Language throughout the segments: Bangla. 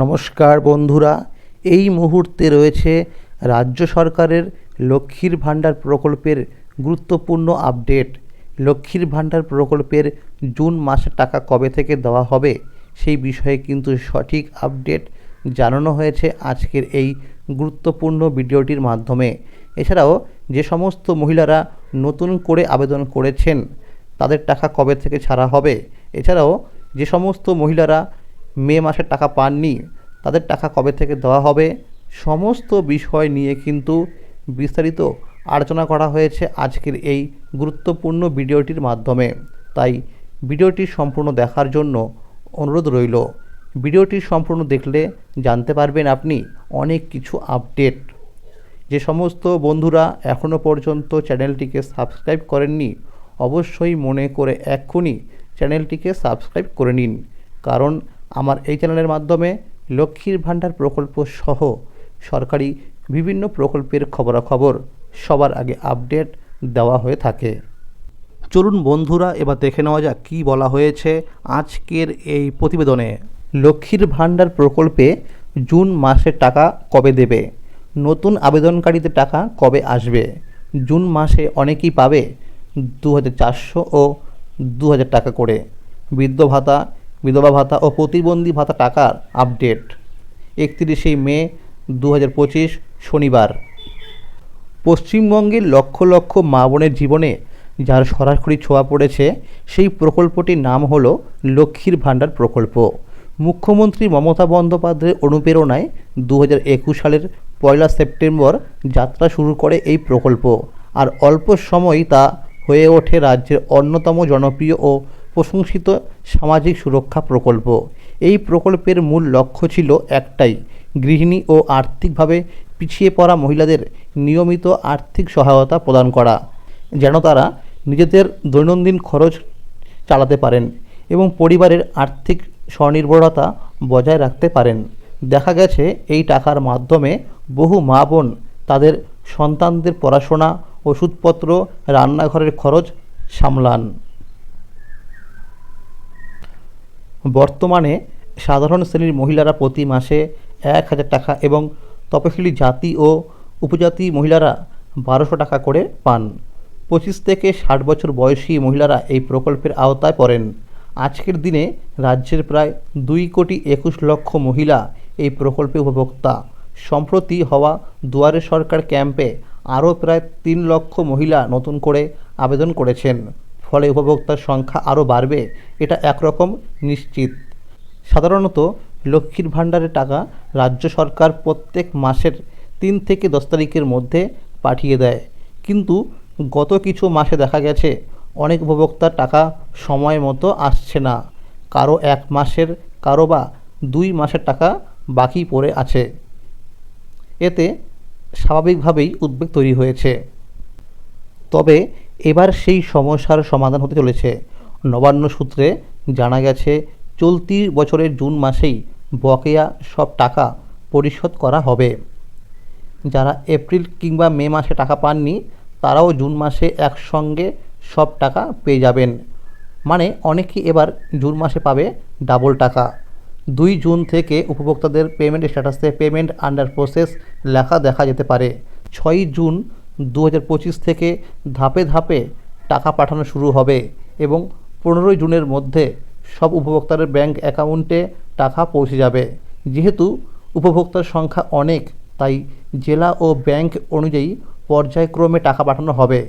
নমস্কার বন্ধুরা, এই মুহূর্তে রয়েছে রাজ্য সরকারের লক্ষ্মীর ভাণ্ডার প্রকল্পের গুরুত্বপূর্ণ আপডেট। লক্ষ্মীর ভাণ্ডার প্রকল্পের জুন মাসের টাকা কবে থেকে দেওয়া হবে, সেই বিষয়ে কিন্তু সঠিক আপডেট জানানো হয়েছে আজকের এই গুরুত্বপূর্ণ ভিডিওটির মাধ্যমে। এছাড়াও যে সমস্ত মহিলারা নতুন করে আবেদন করেছেন, তাদের টাকা কবে থেকে ছাড়া হবে? এছাড়াও যে সমস্ত মহিলারা মে মাসের টাকা পাননি, তাদের টাকা কবে থেকে দেওয়া হবে, সমস্ত বিষয় নিয়ে কিন্তু বিস্তারিত আলোচনা করা হয়েছে আজকের এই গুরুত্বপূর্ণ ভিডিওটির মাধ্যমে। তাই ভিডিওটি সম্পূর্ণ দেখার জন্য অনুরোধ রইল। ভিডিওটি সম্পূর্ণ দেখলে জানতে পারবেন আপনি অনেক কিছু আপডেট। যে সমস্ত বন্ধুরা এখনও পর্যন্ত চ্যানেলটিকে সাবস্ক্রাইব করেননি, অবশ্যই মনে করে এক্ষুনি চ্যানেলটিকে সাবস্ক্রাইব করে নিন। কারণ আমার এই চ্যানেলের মাধ্যমে লক্ষ্মীর ভাণ্ডার প্রকল্প সহ সরকারি বিভিন্ন প্রকল্পের খবরাখবর সবার আগে আপডেট দেওয়া হয়ে থাকে। চলুন বন্ধুরা, এবার দেখে নেওয়া যাক কী বলা হয়েছে আজকের এই প্রতিবেদনে। লক্ষ্মীর ভাণ্ডার প্রকল্পে জুন মাসের টাকা কবে দেবে? নতুন আবেদনকারীদের টাকা কবে আসবে? জুন মাসে অনেকেই পাবে দু হাজার চারশো ও দু হাজার টাকা করে। বৃদ্ধ ভাতা বিধবা ভাতা ও প্রতিবন্ধী ভাতা টাকার আপডেট। একত্রিশে মে দু হাজার পঁচিশ শনিবার। পশ্চিমবঙ্গের লক্ষ লক্ষ মা বোনের জীবনে যার সরাসরি ছোঁয়া পড়েছে, সেই প্রকল্পটির নাম হল লক্ষ্মীর ভাণ্ডার প্রকল্প। মুখ্যমন্ত্রী মমতা বন্দ্যোপাধ্যায়ের অনুপ্রেরণায় দু হাজার একুশ সালের পয়লা সেপ্টেম্বর যাত্রা শুরু করে এই প্রকল্প। আর অল্প সময়ই তা হয়ে ওঠে রাজ্যের অন্যতম জনপ্রিয় ও প্রশংসিত সামাজিক সুরক্ষা প্রকল্প। এই প্রকল্পের মূল লক্ষ্য ছিল একটাই, গৃহিণী ও আর্থিকভাবে পিছিয়ে পড়া মহিলাদের নিয়মিত আর্থিক সহায়তা প্রদান করা, যেন তারা নিজেদের দৈনন্দিন খরচ চালাতে পারেন এবং পরিবারের আর্থিক স্বনির্ভরতা বজায় রাখতে পারেন। দেখা গেছে, এই টাকার মাধ্যমে বহু মা বোন তাদের সন্তানদের পড়াশোনা, ওষুধপত্র, রান্নাঘরের খরচ সামলান। বর্তমানে সাধারণ শ্রেণির মহিলারা প্রতি মাসে এক হাজার টাকা এবং তপশিলি জাতি ও উপজাতি মহিলারা বারোশো টাকা করে পান। পঁচিশ থেকে ষাট বছর বয়সী মহিলারা এই প্রকল্পের আওতায় পড়েন। আজকের দিনে রাজ্যের প্রায় দুই কোটি একুশ লক্ষ মহিলা এই প্রকল্পে উপভোক্তা। সম্প্রতি হওয়া দুয়ারে সরকার ক্যাম্পে আরও প্রায় তিন লক্ষ মহিলা নতুন করে আবেদন করেছেন। ফলে উপভোক্তার সংখ্যা আরও বাড়বে, এটা একরকম নিশ্চিত। সাধারণত লক্ষ্মীর ভাণ্ডারের টাকা রাজ্য সরকার প্রত্যেক মাসের তিন থেকে দশ তারিখের মধ্যে পাঠিয়ে দেয়। কিন্তু গত কিছু মাসে দেখা গেছে, অনেক উপভোক্তার টাকা সময় মতো আসছে না। কারও এক মাসের, কারও বা দুই মাসের টাকা বাকি পড়ে আছে। এতে স্বাভাবিকভাবেই উদ্বেগ তৈরি হয়েছে। তবে এবার সেই সমস্যার সমাধান হতে চলেছে। নবান্ন সূত্রে জানা গেছে, চলতি বছরের জুন মাসেই বকেয়া সব টাকা পরিশোধ করা হবে। যারা এপ্রিল কিংবা মে মাসে টাকা পাননি, তারাও জুন মাসে একসঙ্গে সব টাকা পেয়ে যাবেন। মানে অনেকেই এবার জুন মাসে পাবে ডাবল টাকা। দুই জুন থেকে উপভোক্তাদের পেমেন্ট স্ট্যাটাসে পেমেন্ট আন্ডার প্রসেস লেখা দেখা যেতে পারে। ছয়ই জুন দু হাজার পঁচিশ থেকে ধাপে ধাপে টাকা পাঠানো শুরু হবে এবং পনেরোই জুনের মধ্যে সব উপভোক্তাদের ব্যাংক অ্যাকাউন্টে টাকা পৌঁছে যাবে। যেহেতু উপভোক্তার সংখ্যা অনেক, তাই জেলা ও ব্যাংক অনুযায়ী পর্যায়ক্রমে টাকা পাঠানো হবে।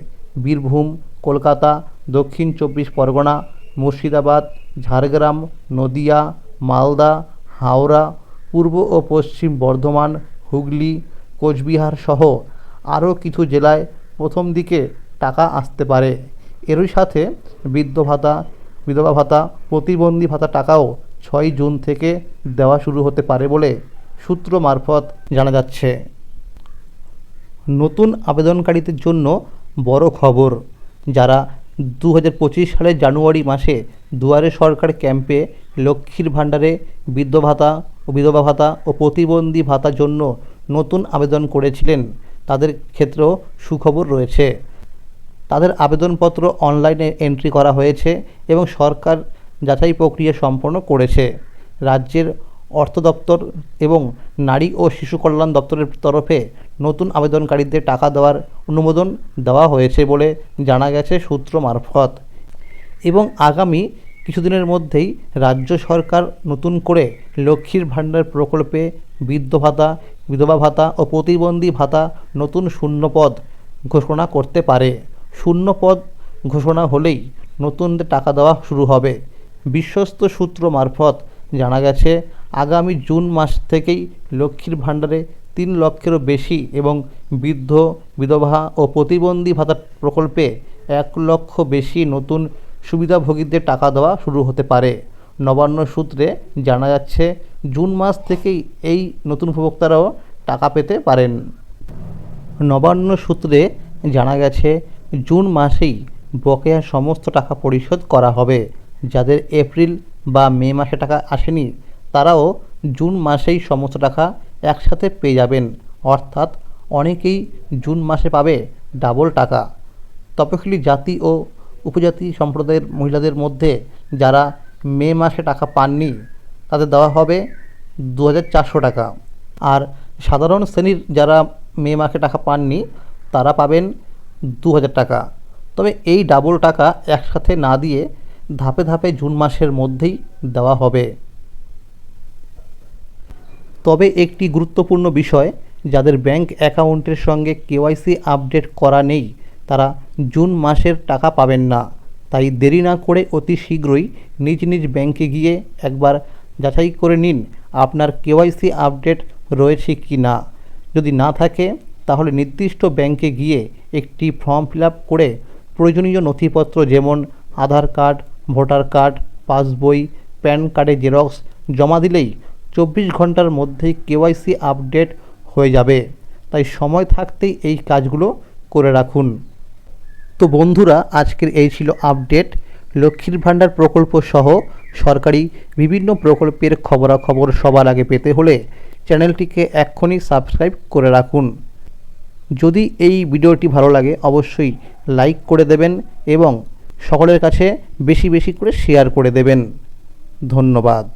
বীরভূম, কলকাতা, দক্ষিণ চব্বিশ পরগনা, মুর্শিদাবাদ, ঝাড়গ্রাম, নদিয়া, মালদা, হাওড়া, পূর্ব ও পশ্চিম বর্ধমান, হুগলি, কোচবিহার সহ আরও কিছু জেলায় প্রথম দিকে টাকা আসতে পারে। এরই সাথে বৃদ্ধ ভাতা, বিধবা ভাতা, প্রতিবন্ধী ভাতা টাকাও ছয় জুন থেকে দেওয়া শুরু হতে পারে বলে সূত্র মারফত জানা যাচ্ছে। নতুন আবেদনকারীদের জন্য বড় খবর, যারা দু হাজার পঁচিশ সালের জানুয়ারি মাসে দুয়ারে সরকার ক্যাম্পে লক্ষ্মীর ভাণ্ডারে বৃদ্ধ ভাতা ও বিধবা ভাতা ও প্রতিবন্ধী ভাতার জন্য নতুন আবেদন করেছিলেন। তাদের ক্ষেত্রেও সুখবর রয়েছে। তাদের আবেদনপত্র অনলাইনে এন্ট্রি করা হয়েছে এবং সরকার যাচাই প্রক্রিয়া সম্পন্ন করেছে। রাজ্যের অর্থ দপ্তর এবং নারী ও শিশু কল্যাণ দপ্তরের তরফে নতুন আবেদনকারীদের টাকা দেওয়ার অনুমোদন দেওয়া হয়েছে বলে জানা গেছে সূত্র মারফত। এবং আগামী কিছুদিনের মধ্যেই রাজ্য সরকার নতুন করে লক্ষ্মীর ভাণ্ডার প্রকল্পে বৃদ্ধ ভাতা, বিধবা ভাতা ও প্রতিবন্ধী ভাতা নতুন শূন্যপদ ঘোষণা করতে পারে। শূন্যপদ ঘোষণা হলেই নতুনদের টাকা দেওয়া শুরু হবে। বিশ্বস্ত সূত্র মারফত জানা গেছে, আগামী জুন মাস থেকেই লক্ষ্মীর ভাণ্ডারে তিন লক্ষেরও বেশি এবং বৃদ্ধ, বিধবা ও প্রতিবন্ধী ভাতা প্রকল্পে এক লক্ষ বেশি নতুন সুবিধাভোগীদের টাকা দেওয়া শুরু হতে পারে। নবান্ন সূত্রে জানা যাচ্ছে, জুন মাস থেকেই এই নতুন উপভোক্তারাও টাকা পেতে পারেন। নবান্ন সূত্রে জানা গেছে, জুন মাসেই বকেয়া সমস্ত টাকা পরিশোধ করা হবে। যাদের এপ্রিল বা মে মাসে টাকা আসেনি, তারাও জুন মাসেই সমস্ত টাকা একসাথে পেয়ে যাবেন। অর্থাৎ অনেকেই জুন মাসে পাবে ডাবল টাকা। তপশিলি জাতি ও উপজাতি সম্প্রদায়ের মহিলাদের মধ্যে যারা মে মাসে টাকা পাননি তাদের দেওয়া হবে দু হাজার চারশো টাকা। আর সাধারণ শ্রেণির যারা মে মাসে টাকা পাননি, তারা পাবেন দু হাজার টাকা। তবে এই ডাবল টাকা একসাথে না দিয়ে ধাপে ধাপে জুন মাসের মধ্যেই দেওয়া হবে। তবে একটি গুরুত্বপূর্ণ বিষয়, যাদের ব্যাংক অ্যাকাউন্টের সঙ্গে কেওয়াইসি আপডেট করা নেই, তারা জুন মাসের টাকা পাবেন না। তাই দেরি না করে অতি শীঘ্রই নিজ নিজ ব্যাংকে গিয়ে একবার যাচাই করে নিন আপনার কেওয়াইসি আপডেট রয়েছে কি না। যদি না থাকে, তাহলে নির্দিষ্ট ব্যাংকে গিয়ে একটি ফর্ম ফিল করে প্রয়োজনীয় নথিপত্র যেমন আধার কার্ড, ভোটার কার্ড পাসবই প্যান কার্ডের জেরক্স জমা দিলেই চব্বিশ ঘণ্টার মধ্যেই কেওয়াইসি আপডেট হয়ে যাবে। তাই সময় থাকতেই এই কাজগুলো করে রাখুন। তো বন্ধুরা, আজকের এই ছিল আপডেট। লক্ষ্মীর ভাণ্ডার প্রকল্প সহ সরকারি বিভিন্ন প্রকল্পের খবরাখবর সবার আগে পেতে হলে চ্যানেলটিকে এক্ষুনি সাবস্ক্রাইব করে রাখুন। যদি এই ভিডিওটি ভালো লাগে, অবশ্যই লাইক করে দেবেন এবং সকলের কাছে বেশি বেশি করে শেয়ার করে দেবেন। ধন্যবাদ।